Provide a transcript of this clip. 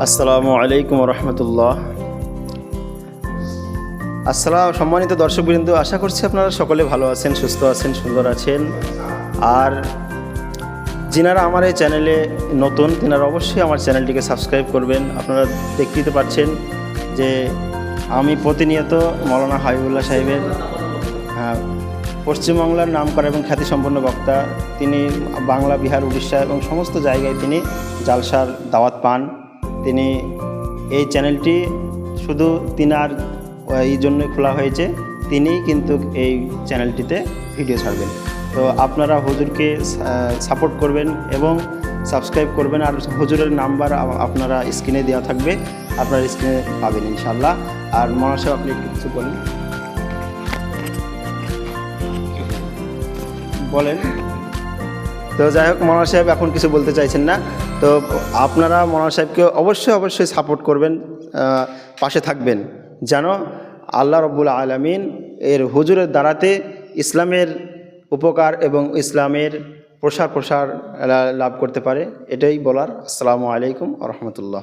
আসসালামু আলাইকুম রহমতুল্লাহ। আসসালাম সম্মানিত দর্শকবৃন্দ আশা করছি আপনারা সকলে ভালো আছেন সুস্থ আছেন সুন্দর আছেন। আর যিনারা আমার এই চ্যানেলে নতুন তিনারা অবশ্যই আমার চ্যানেলটিকে সাবস্ক্রাইব করবেন। আপনারা দেখতে পাচ্ছেন যে আমি প্রতিনিয়ত মৌলানা হাবিবুল্লাহ সাহেবের আহ, পশ্চিমবাংলার নাম করা এবং খ্যাতিসম্পন্ন বক্তা। তিনি বাংলা বিহার উড়িষ্যা এবং সমস্ত জায়গায় তিনি জালসার দাওয়াত পান। তিনি এই চ্যানেলটি শুধু তিনার এই জন্যই খোলা হয়েছে, তিনিই কিন্তু এই চ্যানেলটিতে ভিডিও ছাড়বেন। তো আপনারা হুজুরকে সাপোর্ট করবেন এবং সাবস্ক্রাইব করবেন আর হুজুরের নাম্বার আপনারা স্ক্রিনে দেওয়া থাকবে, আপনার স্ক্রিনে পাবেন ইনশাল্লাহ আর মনে আপনি একটু কিছু বলেন। বলেন। তো যাই হোক মনোয়ার সাহেব এখন কিছু বলতে চাইছেন না। তো আপনারা মনোয়ার সাহেবকে অবশ্যই অবশ্যই সাপোর্ট করবেন পাশে থাকবেন। যেন আল্লাহ রব্বুল আলমিন এর হুজুরের দ্বারাতে ইসলামের উপকার এবং ইসলামের প্রসার প্রসার লাভ করতে পারে। এটাই বলার। আসসালামু আলাইকুম রহমতুল্লাহ।